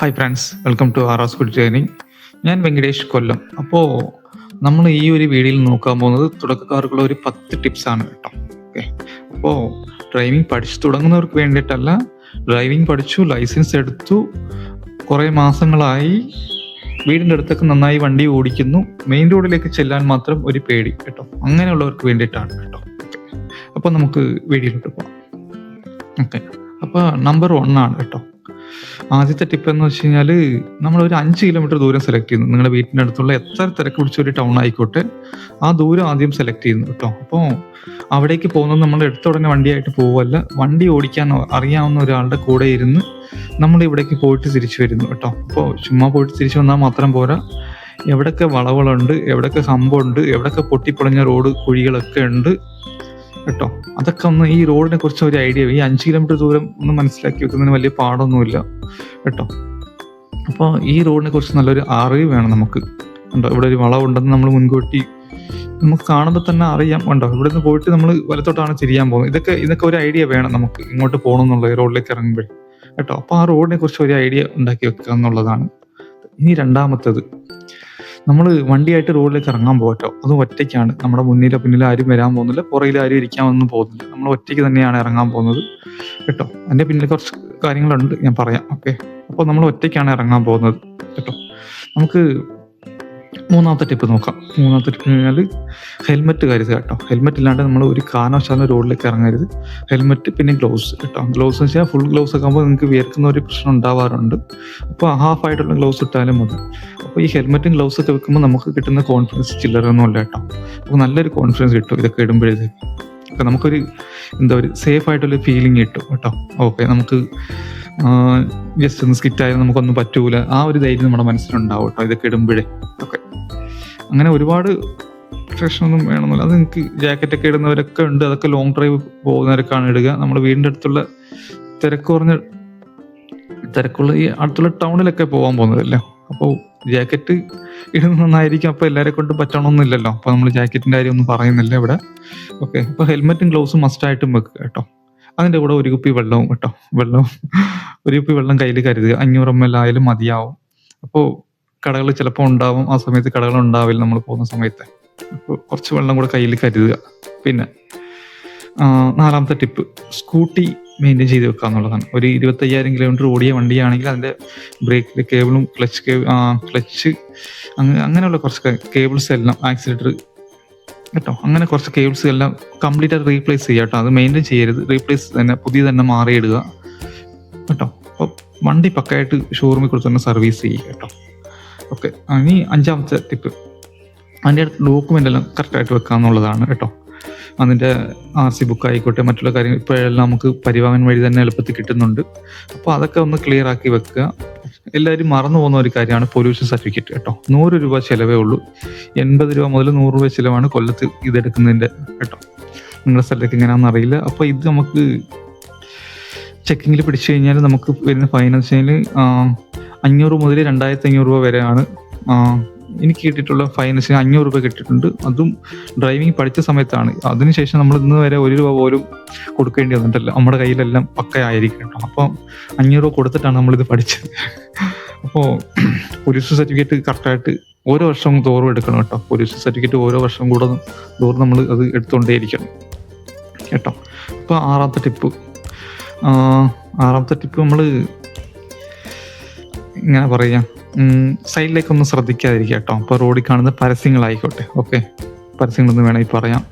Hi friends welcome to R school training ഞാൻ വെങ്കടേഷ് കൊല്ലം. അപ്പോൾ നമ്മൾ ഈ ഒരു വീഡിയോയിൽ നോക്കാൻ പോകുന്നത് തുടക്കക്കാർക്കുള്ള ഒരു പത്ത് ടിപ്സ് ആണ് കേട്ടോ. ഓക്കെ അപ്പോൾ ഡ്രൈവിംഗ് പഠിച്ചു തുടങ്ങുന്നവർക്ക് വേണ്ടിയിട്ടല്ല ഡ്രൈവിംഗ് പഠിച്ചു ലൈസൻസ് എടുത്തു കുറേ മാസങ്ങളായി വീടിന്റെ അടുത്തൊക്കെ നന്നായി വണ്ടി ഓടിക്കുന്നു മെയിൻ റോഡിലേക്ക് ചെല്ലാൻ മാത്രം ഒരു പേടി കേട്ടോ. അങ്ങനെയുള്ളവർക്ക് വേണ്ടിയിട്ടാണ് കേട്ടോ. അപ്പോൾ നമുക്ക് വീഡിയോയിലോട്ട് പോകാം ഓക്കെ അപ്പോൾ നമ്പർ വൺ ആണ് കേട്ടോ. ആദ്യത്തെ ടിപ്പ് എന്ന് വെച്ച് കഴിഞ്ഞാൽ നമ്മൾ ഒരു അഞ്ച് കിലോമീറ്റർ ദൂരം സെലക്ട് ചെയ്യുന്നു. നിങ്ങളുടെ വീട്ടിന്റെ അടുത്തുള്ള എത്ര തിരക്ക് പിടിച്ച ഒരു ടൗൺ ആയിക്കോട്ടെ ആ ദൂരം ആദ്യം സെലക്ട് ചെയ്യുന്നു കേട്ടോ അപ്പോൾ അവിടേക്ക് പോകുന്നത് നമ്മൾ എടുത്ത ഉടനെ വണ്ടിയായിട്ട് പോവല്ല. വണ്ടി ഓടിക്കാൻ അറിയാവുന്ന ഒരാളുടെ കൂടെ ഇരുന്ന് നമ്മൾ ഇവിടേക്ക് പോയിട്ട് തിരിച്ചു വരുന്നു കേട്ടോ അപ്പോൾ ചുമ്മാ പോയിട്ട് തിരിച്ചു വന്നാൽ മാത്രം പോരാ. എവിടൊക്കെ വളവുകളുണ്ട് എവിടൊക്കെ സംഭവമുണ്ട് എവിടൊക്കെ പൊട്ടിപ്പൊളിഞ്ഞ റോഡ് കുഴികളൊക്കെ ഉണ്ട് കേട്ടോ. അതൊക്കെ ഒന്ന് ഈ റോഡിനെ കുറിച്ച് ഒരു ഐഡിയ ഈ അഞ്ച് കിലോമീറ്റർ ദൂരം ഒന്ന് മനസ്സിലാക്കി വെക്കുന്നതിന് വലിയ പാടൊന്നുമില്ല കേട്ടോ. അപ്പോൾ ഈ റോഡിനെ കുറിച്ച് നല്ലൊരു അറിവ് വേണം നമുക്ക്. ഉണ്ടോ ഇവിടെ ഒരു വളവുണ്ടെന്ന് നമ്മൾ മുൻകൂട്ടി നമുക്ക് കാണുമ്പോൾ തന്നെ അറിയാം. ഉണ്ടോ ഇവിടെ നിന്ന് പോയിട്ട് നമ്മൾ വലത്തോട്ടാണ് തിരിയാൻ പോകുന്നത്. ഇതൊക്കെ ഇതൊക്കെ ഒരു ഐഡിയ വേണം നമുക്ക് ഇങ്ങോട്ട് പോകണം എന്നുള്ളത് റോഡിലേക്ക് ഇറങ്ങുമ്പോൾ കേട്ടോ അപ്പോൾ ആ റോഡിനെ കുറിച്ച് ഒരു ഐഡിയ ഉണ്ടാക്കി വെക്കുക എന്നുള്ളതാണ്. ഇനി രണ്ടാമത്തേത്. നമ്മൾ വണ്ടിയായിട്ട് റോഡിലേക്ക് ഇറങ്ങാൻ പോകട്ടോ. അത് ഒറ്റയ്ക്കാണ്. നമ്മുടെ മുന്നിലോ പിന്നിലോ ആരും വരാൻ പോകുന്നില്ല. പുറയിൽ ആരും ഇരിക്കാമെന്ന് പോകുന്നില്ല. നമ്മൾ ഒറ്റയ്ക്ക് തന്നെയാണ് ഇറങ്ങാൻ പോകുന്നത്. കേട്ടോ? അതിന്റെ പിന്നിൽ കുറച്ച് കാര്യങ്ങളുണ്ട് ഞാൻ പറയാം. ഓക്കെ? അപ്പോൾ നമ്മൾ ഒറ്റയ്ക്കാണ് ഇറങ്ങാൻ പോകുന്നത്. കേട്ടോ? നമുക്ക് മൂന്നാമത്തെ ടിപ്പ് നോക്കാം. മൂന്നാമത്തെ ടിപ്പ് കഴിഞ്ഞാൽ ഹെൽമെറ്റ് കരുതുക കേട്ടോ ഹെൽമെറ്റ് ഇല്ലാണ്ട് നമ്മൾ ഒരു കാരണവശാലും റോഡിലേക്ക് ഇറങ്ങരുത്. ഹെൽമെറ്റ് പിന്നെ ഗ്ലൗസ് കേട്ടോ. ഗ്ലൗസ് എന്ന് വെച്ചാൽ ഫുൾ ഗ്ലൗസ് ഒക്കെ ആകുമ്പോൾ നിങ്ങൾക്ക് വിയർക്കുന്ന ഒരു പ്രശ്നം ഉണ്ടാവാറുണ്ട്. അപ്പോൾ ഹാഫ് ആയിട്ടുള്ള ഗ്ലൗസ് ഇട്ടാലും മതി. അപ്പോൾ ഈ ഹെൽമെറ്റും ഗ്ലൗസ് ഒക്കെ വെക്കുമ്പോൾ നമുക്ക് കിട്ടുന്ന കോൺഫിഡൻസ് ചില്ലറൊന്നുമില്ല കേട്ടോ. അപ്പോൾ നല്ലൊരു കോൺഫിഡൻസ് കിട്ടും ഇതൊക്കെ ഇടുമ്പോഴത്തേക്ക് അപ്പോൾ നമുക്കൊരു എന്താ ഒരു സേഫ് ആയിട്ടുള്ള ഫീലിംഗ് കിട്ടും കേട്ടോ. ഓക്കെ നമുക്ക് ജസ്റ്റ് ഒന്ന് സ്കിറ്റ് ആയാലും നമുക്കൊന്നും പറ്റൂല. ആ ഒരു ധൈര്യം നമ്മുടെ മനസ്സിലുണ്ടാവും കേട്ടോ ഇതൊക്കെ ഇടുമ്പോഴേ. ഓക്കെ. അങ്ങനെ ഒരുപാട് പ്രശ്നമൊന്നും വേണമെന്നില്ല. അത് നിങ്ങൾക്ക് ജാക്കറ്റൊക്കെ ഇടുന്നവരൊക്കെ ഉണ്ട്. അതൊക്കെ ലോങ് ഡ്രൈവ് പോകുന്നവരൊക്കെയാണ് ഇടുക. നമ്മൾ വീടിന്റെ അടുത്തുള്ള തിരക്ക് കുറഞ്ഞ തിരക്കുള്ള ഈ അടുത്തുള്ള ടൗണിലൊക്കെ പോകാൻ പോകുന്നതല്ലേ? അപ്പോൾ ജാക്കറ്റ് ഇടുന്നത് നന്നായിരിക്കും. അപ്പോൾ എല്ലാവരെ കൊണ്ട് പറ്റണമെന്നില്ലല്ലോ അപ്പോൾ നമ്മൾ ജാക്കറ്റിന്റെ കാര്യം ഒന്നും പറയുന്നില്ല ഇവിടെ. ഓക്കെ അപ്പോൾ ഹെൽമെറ്റും ഗ്ലൗസും മസ്റ്റായിട്ടും വെക്കുക കേട്ടോ. അതിന്റെ കൂടെ ഒരു കുപ്പി വെള്ളവും കേട്ടോ. വെള്ളവും ഒരു കുപ്പി വെള്ളം കയ്യിൽ കരുതുക. അഞ്ഞൂറ് എം എൽ ആയാലും മതിയാവും. അപ്പോൾ കടകൾ ചിലപ്പോൾ ഉണ്ടാവും. ആ സമയത്ത് കടകൾ ഉണ്ടാവില്ല നമ്മൾ പോകുന്ന സമയത്ത്. അപ്പോൾ കുറച്ച് വെള്ളം കൂടെ കയ്യിൽ കരുതുക. പിന്നെ നാലാമത്തെ ടിപ്പ്. സ്കൂട്ടി മെയിന്റെയിൻ ചെയ്ത് വെക്കുക എന്നുള്ളതാണ്. ഒരു ഇരുപത്തയ്യായിരം കിലോമീറ്റർ ഓടിയ വണ്ടിയാണെങ്കിൽ അതിന്റെ ബ്രേക്കിൽ കേബിളും ക്ലച്ച് കേബിൾ ക്ലച്ച് അങ്ങനെ അങ്ങനെയുള്ള കുറച്ച് കേബിൾസ് എല്ലാം ആക്സിലേറ്റർ കേട്ടോ. അങ്ങനെ കുറച്ച് കേബിൾസ് എല്ലാം കംപ്ലീറ്റ് ആയിട്ട് റീപ്ലേസ് ചെയ്യുക കേട്ടോ. അത് മെയിന്റെയിൻ ചെയ്യരുത്. റീപ്ലേസ് തന്നെ പുതിയ തന്നെ മാറിയിടുക. കേട്ടോ. അപ്പോൾ വണ്ടി പക്കായിട്ട് ഷോറൂമിൽ കൊടുത്ത് തന്നെ സർവീസ് ചെയ്യുക കേട്ടോ. ഓക്കെ ഇനി അഞ്ചാമത്തെ ടിപ്പ് അതിന്റെ ഡോക്യുമെന്റ് എല്ലാം കറക്റ്റായിട്ട് വെക്കുക എന്നുള്ളതാണ് കേട്ടോ. അതിന്റെ ആർ സി ബുക്ക് ആയിക്കോട്ടെ മറ്റുള്ള കാര്യങ്ങൾ ഇപ്പോഴെല്ലാം നമുക്ക് പരിവാഹൻ വഴി തന്നെ എളുപ്പത്തിൽ കിട്ടുന്നുണ്ട്. അപ്പോൾ അതൊക്കെ ഒന്ന് ക്ലിയർ ആക്കി വെക്കുക. എല്ലാവരും മറന്നു പോകുന്ന ഒരു കാര്യമാണ് പൊല്യൂഷൻ സർട്ടിഫിക്കറ്റ് കേട്ടോ. നൂറ് രൂപ ചിലവേ ഉള്ളൂ. എൺപത് രൂപ മുതൽ നൂറ് രൂപ ചിലവാണ് കൊല്ലത്ത് ഇതെടുക്കുന്നതിന്റെ കേട്ടോ. നിങ്ങളുടെ സ്ഥലത്തേക്ക് എങ്ങനെയാണെന്ന് അറിയില്ല. അപ്പോൾ ഇത് നമുക്ക് ചെക്കിങ്ങിൽ പിടിച്ചു കഴിഞ്ഞാൽ നമുക്ക് വരുന്ന ഫൈൻ അഞ്ഞൂറ് മുതൽ രണ്ടായിരത്തി അഞ്ഞൂറ് രൂപ വരെയാണ് എനിക്ക് കിട്ടിയിട്ടുള്ള എന്ന് അഞ്ഞൂറ് രൂപ കിട്ടിയിട്ടുണ്ട്. അതും ഡ്രൈവിംഗ് പഠിച്ച സമയത്താണ്. അതിനുശേഷം നമ്മൾ ഇന്ന് വരെ ഒരു രൂപ പോലും കൊടുക്കേണ്ടി വന്നിട്ടില്ല. നമ്മുടെ കയ്യിലെല്ലാം പക്കയായിരിക്കും അപ്പോൾ അഞ്ഞൂറ് രൂപ കൊടുത്തിട്ടാണ് നമ്മളിത് പഠിച്ചത്. അപ്പോൾ പോലീസ് സർട്ടിഫിക്കറ്റ് കറക്റ്റായിട്ട് ഓരോ വർഷം തോറും എടുക്കണം കേട്ടോ. പോലീസ് സർട്ടിഫിക്കറ്റ് ഓരോ വർഷം കൂടെ തോറും നമ്മൾ അത് എടുത്തുകൊണ്ടേയിരിക്കണം. കേട്ടോ. അപ്പോൾ ആറാമത്തെ ടിപ്പ് ആറാമത്തെ ടിപ്പ് നമ്മൾ ഇങ്ങനെ പറയാം. സൈഡിലേക്കൊന്നും ശ്രദ്ധിക്കാതിരിക്കുക കേട്ടോ. അപ്പോൾ റോഡിൽ കാണുന്ന പരസ്യങ്ങളായിക്കോട്ടെ. ഓക്കെ പരസ്യങ്ങളൊന്നും വേണമെങ്കിൽ പറയാം.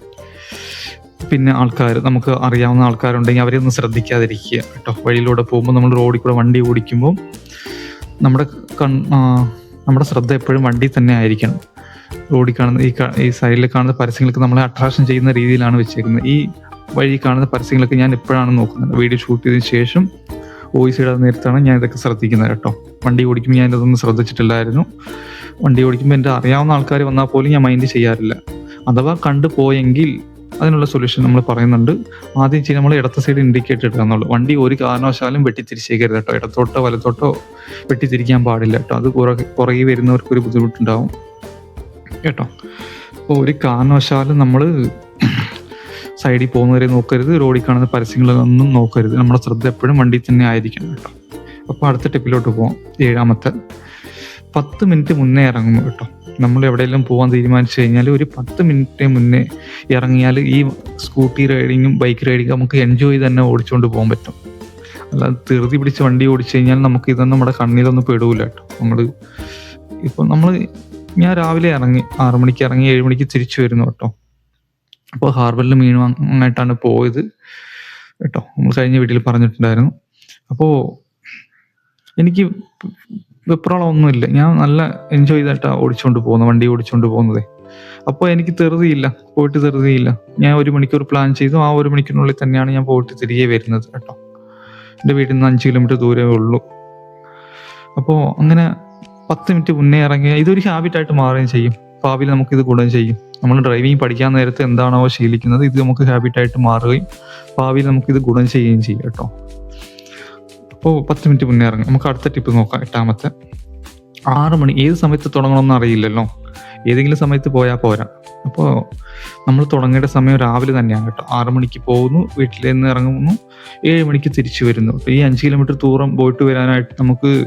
പിന്നെ ആൾക്കാർ നമുക്ക് അറിയാവുന്ന ആൾക്കാരുണ്ടെങ്കിൽ അവരെ ഒന്ന് ശ്രദ്ധിക്കാതിരിക്കുക കേട്ടോ. വഴിയിലൂടെ പോകുമ്പോൾ നമ്മൾ റോഡിൽ കൂടെ വണ്ടി ഓടിക്കുമ്പോൾ നമ്മുടെ കൺ നമ്മുടെ ശ്രദ്ധ എപ്പോഴും വണ്ടി തന്നെ ആയിരിക്കണം. റോഡിൽ കാണുന്ന ഈ ഈ സൈഡിൽ കാണുന്ന പരസ്യങ്ങൾക്ക് നമ്മളെ അട്രാക്ഷൻ ചെയ്യുന്ന രീതിയിലാണ് വെച്ചേക്കുന്നത്. ഈ വഴി കാണുന്ന പരസ്യങ്ങളൊക്കെ ഞാൻ എപ്പോഴാണ് നോക്കുന്നത്? വീഡിയോ ഷൂട്ട് ചെയ്തതിന് ശേഷം വോയിസ് ഇടാൻ നേരത്താണ് ഞാൻ ഇതൊക്കെ ശ്രദ്ധിക്കുന്നത് കേട്ടോ. വണ്ടി ഓടിക്കുമ്പോൾ ഞാൻ ഇതൊന്നും ശ്രദ്ധിച്ചിട്ടില്ലായിരുന്നു. വണ്ടി ഓടിക്കുമ്പോൾ എന്റെ അറിയാവുന്ന ആൾക്കാർ വന്നാൽ പോലും ഞാൻ മൈൻഡ് ചെയ്യാറില്ല. അഥവാ കണ്ടു പോയെങ്കിൽ അതിനുള്ള സൊല്യൂഷൻ നമ്മൾ പറയുന്നുണ്ട്. ആദ്യം ചെയ്ത് നമ്മൾ ഇടത്ത സൈഡ് ഇൻഡിക്കേറ്റർ ഇടുക എന്നുള്ളൂ. വണ്ടി ഒരു കാരണവശാലും വെട്ടിത്തിരിച്ചേക്കരുത് കേട്ടോ. ഇടത്തോട്ടോ വലത്തോട്ടോ വെട്ടിത്തിരിക്കാൻ പാടില്ല കേട്ടോ. അത് പുറകെ പുറകെ വരുന്നവർക്ക് ഒരു ബുദ്ധിമുട്ടുണ്ടാവും. കേട്ടോ. അപ്പോൾ ഒരു കാരണവശാലും നമ്മൾ സൈഡിൽ പോകുന്നവരെ നോക്കരുത് റോഡിൽ കാണുന്ന പരസ്യങ്ങളൊന്നും നോക്കരുത്. നമ്മുടെ ശ്രദ്ധ എപ്പോഴും വണ്ടി തന്നെ ആയിരിക്കണം കേട്ടോ. അപ്പോൾ അടുത്ത ടിപ്പിലോട്ട് പോവാം. ഏഴാമത്തെ. പത്ത് മിനിറ്റ് മുന്നേ ഇറങ്ങും കേട്ടോ. നമ്മൾ എവിടെയെല്ലാം പോകാൻ തീരുമാനിച്ചു കഴിഞ്ഞാൽ ഒരു പത്ത് മിനിറ്റ് മുന്നേ ഇറങ്ങിയാൽ ഈ സ്കൂട്ടി റൈഡിങ്ങും ബൈക്ക് റൈഡിങ്ങും നമുക്ക് എൻജോയ് തന്നെ ഓടിച്ചുകൊണ്ട് പോകാൻ പറ്റും. അല്ലാതെ ധൃതി പിടിച്ച് വണ്ടി ഓടിച്ചു കഴിഞ്ഞാൽ നമുക്ക് ഇതൊന്നും നമ്മുടെ കണ്ണിലൊന്നും പെടൂല കേട്ടോ. നമ്മൾ ഇപ്പം നമ്മൾ ഞാൻ രാവിലെ ഇറങ്ങി ആറു മണിക്ക് ഇറങ്ങി ഏഴ് മണിക്ക് തിരിച്ചു വരുന്നു കേട്ടോ. അപ്പോൾ ഹാർബറിൽ മീൻ വാങ്ങാനായിട്ടാണ് പോയത്. കേട്ടോ നമ്മൾ കഴിഞ്ഞ വീട്ടിൽ പറഞ്ഞിട്ടുണ്ടായിരുന്നു. അപ്പോൾ എനിക്ക് വെപ്രോളം ഒന്നുമില്ല ഞാൻ നല്ല എൻജോയ് ചെയ്തിട്ടാണ് ഓടിച്ചുകൊണ്ട് പോകുന്നത് വണ്ടി ഓടിച്ചുകൊണ്ട് പോകുന്നത്. അപ്പോൾ എനിക്ക് തെറുതിയില്ല പോയിട്ട് തെറുതിയില്ല ഞാൻ ഒരു മണിക്കൂർ പ്ലാൻ ചെയ്തു ആ ഒരു മണിക്കൂറിനുള്ളിൽ തന്നെയാണ് ഞാൻ പോയിട്ട് തിരികെ വരുന്നത് കേട്ടോ. എന്റെ വീട്ടിൽ നിന്ന് അഞ്ച് കിലോമീറ്റർ ദൂരമേ ഉള്ളൂ. അപ്പോൾ അങ്ങനെ പത്ത് മിനിറ്റ് മുന്നേ ഇറങ്ങിയ ഇതൊരു ഹാബിറ്റായിട്ട് മാറുകയും ചെയ്യും. ഭാവിയിൽ നമുക്ക് ഇത് ഗുണം ചെയ്യും. നമ്മൾ ഡ്രൈവിംഗ് പഠിക്കാൻ നേരത്തെ എന്താണോ ശീലിക്കുന്നത് ഇത് നമുക്ക് ഹാബിറ്റായിട്ട് മാറുകയും ഭാവിയിൽ നമുക്ക് ഇത് ഗുണം ചെയ്യുകയും ചെയ്യും കേട്ടോ. അപ്പോൾ പത്ത് മിനിറ്റ് മുന്നേ ഇറങ്ങും. നമുക്ക് അടുത്ത ടിപ്പ് നോക്കാം എട്ടാമത്തെ. ആറ് മണി ഏത് സമയത്ത് തുടങ്ങണമെന്ന് അറിയില്ലല്ലോ. ഏതെങ്കിലും സമയത്ത് പോയാൽ പോരാ. അപ്പോൾ നമ്മൾ തുടങ്ങേണ്ട സമയം രാവിലെ തന്നെയാണ് കേട്ടോ. ആറ് മണിക്ക് പോകുന്നു വീട്ടിൽ നിന്ന് ഇറങ്ങുന്നു ഏഴ് മണിക്ക് തിരിച്ചു വരുന്നു. ഈ അഞ്ച് കിലോമീറ്റർ ദൂരം പോയിട്ട് വരാനായിട്ട് നമുക്ക്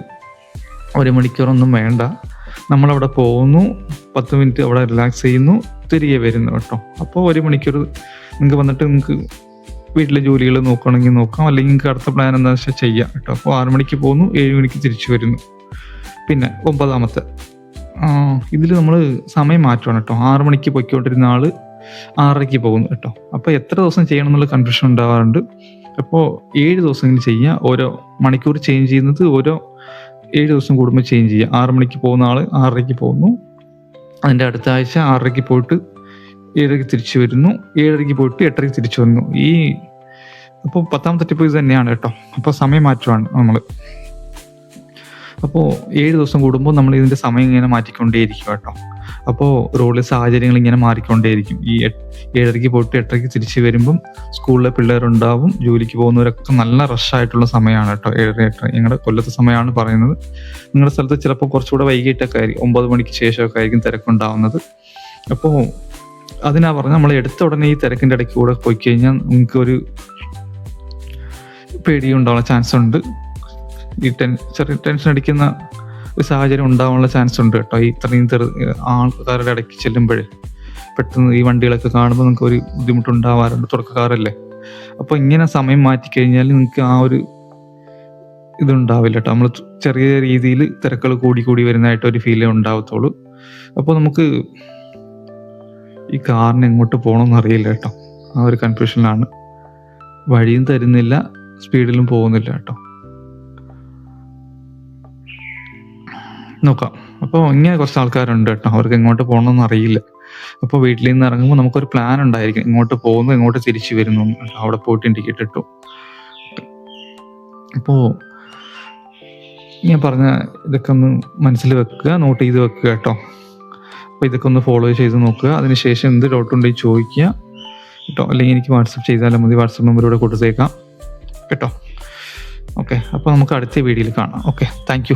ഒരു മണിക്കൂറൊന്നും വേണ്ട. നമ്മളവിടെ പോകുന്നു. പത്ത് മിനിറ്റ് അവിടെ റിലാക്സ് ചെയ്യുന്നു. തിരികെ വരുന്നു കേട്ടോ. അപ്പോൾ ഒരു മണിക്കൂർ നിങ്ങൾക്ക് വന്നിട്ട് നിങ്ങൾക്ക് വീട്ടിലെ ജോലികൾ നോക്കുകയാണെങ്കിൽ നോക്കാം. അല്ലെങ്കിൽ നിങ്ങൾക്ക് അടുത്ത പ്ലാൻ എന്താണെന്ന് വെച്ചാൽ ചെയ്യാം കേട്ടോ. അപ്പോൾ ആറ് മണിക്ക് പോകുന്നു. ഏഴ് മണിക്ക് തിരിച്ചു വരുന്നു. പിന്നെ ഒമ്പതാമത്തെ. ഇതിൽ നമ്മൾ സമയം മാറ്റമാണ് കേട്ടോ. ആറ് മണിക്ക് പൊയ്ക്കൊണ്ടിരുന്ന ആൾ ആറരയ്ക്ക് പോകുന്നു കേട്ടോ. അപ്പോൾ എത്ര ദിവസം ചെയ്യണം എന്നുള്ള കൺഫ്യൂഷൻ ഉണ്ടാവാറുണ്ട്. അപ്പോൾ ഏഴ് ദിവസമെങ്കിലും ചെയ്യുക ഓരോ മണിക്കൂർ ചേഞ്ച് ചെയ്യുന്നത് ഓരോ ഏഴ് ദിവസം കൂടുമ്പോൾ ചേഞ്ച് ചെയ്യുക. ആറ് മണിക്ക് പോകുന്ന ആൾ ആറരയ്ക്ക് പോകുന്നു. അതിന്റെ അടുത്ത ആഴ്ച ആറരയ്ക്ക് പോയിട്ട് ഏഴരയ്ക്ക് തിരിച്ചു വരുന്നു. ഏഴരയ്ക്ക് പോയിട്ട് എട്ടരയ്ക്ക് തിരിച്ചു വരുന്നു ഈ അപ്പോൾ പത്താമത്തെ ടിപ്പ് ഇത് തന്നെയാണ് കേട്ടോ. അപ്പോൾ സമയം മാറ്റമാണ് നമ്മൾ അപ്പോൾ ഏഴ് ദിവസം കൂടുമ്പോൾ നമ്മൾ ഇതിന്റെ സമയം ഇങ്ങനെ മാറ്റിക്കൊണ്ടേയിരിക്കും കേട്ടോ. അപ്പോൾ റോഡിലെ സാഹചര്യങ്ങൾ ഇങ്ങനെ മാറിക്കൊണ്ടേയിരിക്കും. ഈ ഏഴരയ്ക്ക് പോയിട്ട് എട്ടരയ്ക്ക് തിരിച്ചു വരുമ്പം സ്കൂളിലെ പിള്ളേരുണ്ടാവും ജോലിക്ക് പോകുന്നവരൊക്കെ നല്ല റഷായിട്ടുള്ള സമയമാണ് കേട്ടോ. ഏഴര എട്ടര ഞങ്ങളുടെ കൊല്ലത്തെ സമയമാണ് പറയുന്നത്. നിങ്ങളുടെ സ്ഥലത്ത് ചിലപ്പോൾ കുറച്ചുകൂടെ വൈകിട്ടൊക്കെ ആയിരിക്കും ഒമ്പത് മണിക്ക് ശേഷമൊക്കെ ആയിരിക്കും തിരക്കുണ്ടാവുന്നത്. അപ്പോൾ അതിനാ പറഞ്ഞ നമ്മൾ എടുത്ത ഉടനെ ഈ തിരക്കിന്റെ ഇടയ്ക്ക് കൂടെ പോയി കഴിഞ്ഞാൽ നിങ്ങൾക്ക് ഒരു പേടിയുണ്ടാവാൻ ചാൻസ് ഉണ്ട്. ഈ ടെൻ ചെറിയ ടെൻഷൻ അടിക്കുന്ന ഒരു സാഹചര്യം ഉണ്ടാവാനുള്ള ചാൻസ് ഉണ്ട് കേട്ടോ. ഈ ഇത്രയും ചെറു ആൾക്കാരുടെ ഇടയ്ക്ക് ചെല്ലുമ്പോഴേ പെട്ടെന്ന് ഈ വണ്ടികളൊക്കെ കാണുമ്പോൾ നിങ്ങൾക്ക് ഒരു ബുദ്ധിമുട്ടുണ്ടാവാറുണ്ട് തുടക്കക്കാരല്ലേ. അപ്പോൾ ഇങ്ങനെ സമയം മാറ്റി കഴിഞ്ഞാൽ നിങ്ങൾക്ക് ആ ഒരു ഇതുണ്ടാവില്ല കേട്ടോ. നമ്മൾ ചെറിയ രീതിയിൽ തിരക്കുകൾ കൂടി കൂടി വരുന്നതായിട്ട് ഒരു ഫീലേ ഉണ്ടാവത്തുള്ളൂ. അപ്പോൾ നമുക്ക് ഈ കാറിന് എങ്ങോട്ട് പോകണമെന്ന് അറിയില്ല കേട്ടോ. ആ ഒരു കൺഫ്യൂഷനിലാണ് വഴിയും തരുന്നില്ല സ്പീഡിലും പോകുന്നില്ല കേട്ടോ. നോക്കാം. അപ്പോൾ ഇങ്ങനെ കുറച്ച് ആൾക്കാരുണ്ട് കേട്ടോ. അവർക്ക് എങ്ങോട്ട് പോകണമെന്ന് അറിയില്ല. അപ്പോൾ വീട്ടിൽ നിന്ന് ഇറങ്ങുമ്പോൾ നമുക്കൊരു പ്ലാൻ ഉണ്ടായിരിക്കും. ഇങ്ങോട്ട് പോകുന്നു ഇങ്ങോട്ട് തിരിച്ചു വരുന്നു അവിടെ പോയിട്ട് ഇൻഡിക്കേറ്റ് ഇട്ടു അപ്പോൾ ഞാൻ പറഞ്ഞ ഇതൊക്കെ ഒന്ന് മനസ്സിൽ വെക്കുക നോട്ട് ചെയ്ത് വെക്കുക കേട്ടോ. അപ്പോൾ ഇതൊക്കെ ഒന്ന് ഫോളോ ചെയ്ത് നോക്കുക. അതിനുശേഷം എന്ത് ഡൗട്ട് ഉണ്ടെങ്കിൽ ചോദിക്കുക കേട്ടോ. അല്ലെങ്കിൽ എനിക്ക് വാട്സപ്പ് ചെയ്താലും മതി. വാട്സപ്പ് നമ്പറിലൂടെ കൊടുത്തേക്കാം കേട്ടോ. ഓക്കെ അപ്പോൾ നമുക്ക് അടുത്ത വീഡിയോയിൽ കാണാം. Okay thank